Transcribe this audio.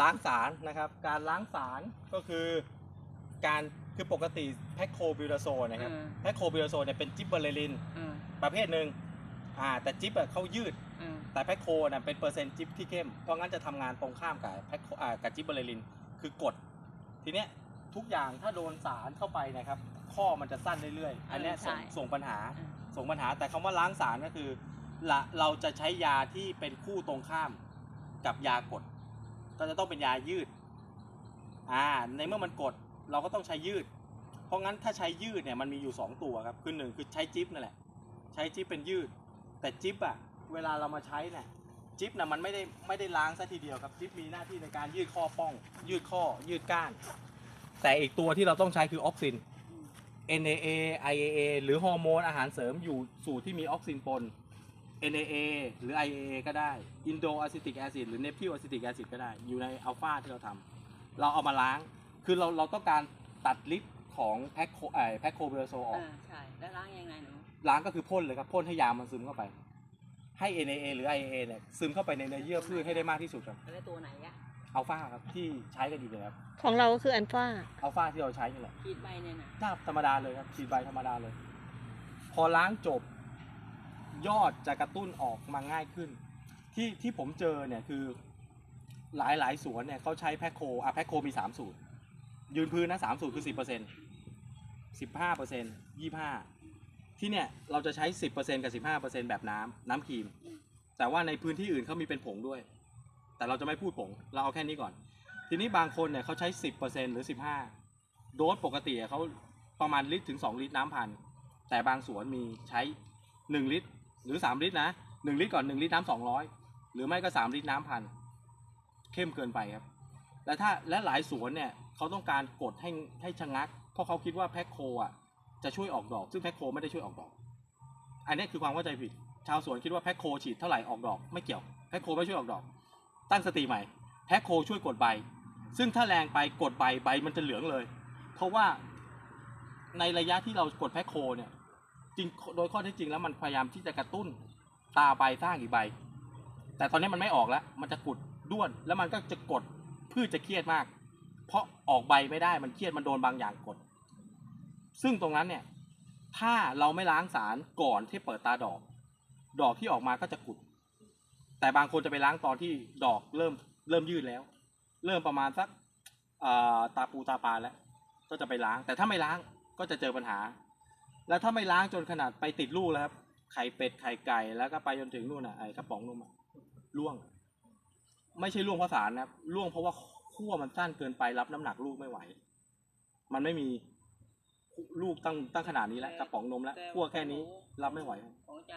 ล้างสารนะครับ การล้างสารก็คือการคือปกติแพคโคบิวราโซนนะครับเออแพคโคบิวราโซนเนี่ยเป็นจิบเบอร์เรลินเออประเภทหนึ่งอ่าแต่จิบอะเขายืดเออแต่แพคโคน่ะเป็นเปอร์เซ็นต์จิบที่เข้ม เพราะงั้นจะทำงานตรงข้ามกับแพคโคอ่ากับจิบเบอร์เรลินคือกด ทีเนี้ยทุกอย่างถ้าโดนสารเข้าไปนะครับ ข้อมันจะสั้นเรื่อยๆ อันเนี้ยส่งส่งปัญหาเออส่งปัญหาแต่คำว่าล้างสารก็คือละเราจะใช้ยาที่เป็นคู่ตรงข้ามกับยากด ก็จะต้องเป็นยายืดอ่าในเมื่อมันกดเราก็ต้องใช้ยืด เพราะงั้นถ้าใช้ยืดเนี่ยมันมีอยู่ 2 ตัวครับคือหนึ่งคือใช้จิ๊บนั่นแหละใช้จิ๊บเป็นยืด แต่จิ๊บอะเวลาเรามาใช้เนี่ยจิ๊บนะมันไม่ได้ไม่ได้ล้างซะทีเดียวครับจิ๊บมีหน้าที่ในการยืดข้อป้อง ยืดข้อยืดก้าน แต่อีกตัวที่เราต้องใช้คือออกซิน NAA IAA หรือฮอร์โมนอาหารเสริมอยู่สูตรที่มีออกซินปน NAA หรือ IAA ก็ได้ Indo Acetic Acid หรือ Neptyl Acetic Acid ก็ได้ อยู่ในอัลฟาที่เราทำเราเอามาล้าง คือเราเราต้องการตัดฤทธิ์ของแพคโคไอแพคโคเบอร์โซอเออกอใช่ แล้วล้างยังไงหนูล้างก็คือพ่นเลยครับพ่นให้ยามันซึมเข้าไป ให้ NAA หรือ IAA เนี่ยซึมเข้าไปในเนื้อเยื่อพืชให้ได้มากที่สุดครับแล้วตัวไหนอะอัลฟาครับที่ใช้กันอยู่เลยครับของเราก็คืออันฟ้าอัลฟาที่เราใช้นี่แหละขีดใบเนี่ยนะหน้าธรรมดาเลยครับฉีดใบธรรมดาเลย พอล้างจบ ยอดจะกระตุ้นออกมาง่ายขึ้น ที่ที่ผมเจอเนี่ยคือหลายหลายสวนเนี่ยเขาใช้แพคโคอะแพคโคมีสามสูตร ยืนพื้นนะสามสูตรคือสิบเปอร์เซ็นต์สิบห้าเปอร์เซ็นต์ยี่ห้าที่เนี่ยเราจะใช้สิบเปอร์เซ็นต์กับสิบห้าเปอร์เซ็นต์แบบน้ำน้ำครีม แต่ว่าในพื้นที่อื่นเขามีเป็นผงด้วย แต่เราจะไม่พูดผง เราเอาแค่นี้ก่อน ทีนี้บางคนเนี่ยเขาใช้สิบเปอร์เซ็นต์หรือสิบห้าโดสปกติเขาประมาณลิตรถึง2ลิตรน้ำพันแต่บางสวนมีใช้1ลิตร หรือ3ลิตรนะ1ลิตรก่อน1ลิตรน้ำ200หรือไม่ก็3ลิตรน้ำพันเข้มเกินไปครับและถ้าและหลายสวนเนี่ยเขาต้องการกดให้ให้ชะงัก เพราะเขาคิดว่าแพ็คโคอะจะช่วยออกดอก ซึ่งแพ็คโคไม่ได้ช่วยออกดอก อันนี้คือความเข้าใจผิด ชาวสวนคิดว่าแพ็คโคฉีดเท่าไหร่ออกดอก ไม่เกี่ยวแพ็คโคไม่ช่วยออกดอก ตั้งสติใหม่แพ็คโคช่วยกดใบ ซึ่งถ้าแรงไปกดใบใบมันจะเหลืองเลย เพราะว่าในระยะที่เรากดแพ็คโคเนี่ย จริงโดยข้อเท็จจริงแล้วมันพยายามที่จะกระตุ้นตาใบสร้างอีกใบ แต่ตอนนี้มันไม่ออกแล้ว มันจะกุดด้วน แล้วมันก็จะกดพืชจะเครียดมาก เพราะออกใบไม่ได้มันเครียดมันโดนบางอย่างกด ซึ่งตรงนั้นเนี่ย ถ้าเราไม่ล้างสารก่อนที่เปิดตาดอก ดอกที่ออกมาก็จะกุด แต่บางคนจะไปล้างตอนที่ดอกเริ่มเริ่มยืดแล้ว เริ่มประมาณสักตาปูตาปลาแล้ว ก็จะไปล้าง แต่ถ้าไม่ล้างก็จะเจอปัญหา แล้วถ้าไม่ล้างจนขนาดไปติดลูกแล้วครับ ไข่เป็ดไข่ไก่แล้วก็ไปจนถึงนู่นน่ะไอ้กระป๋องนมอะร่วง ไม่ใช่ร่วงเพราะสารนะครับร่วงเพราะว่าขั้วมันสั้นเกินไปรับน้ำหนักลูกไม่ไหว มันไม่มีลูกตั้งตั้งขนาดนี้แล้วกระป๋องนมแล้วขั้วแค่นี้รับไม่ไหว ของอาจารย์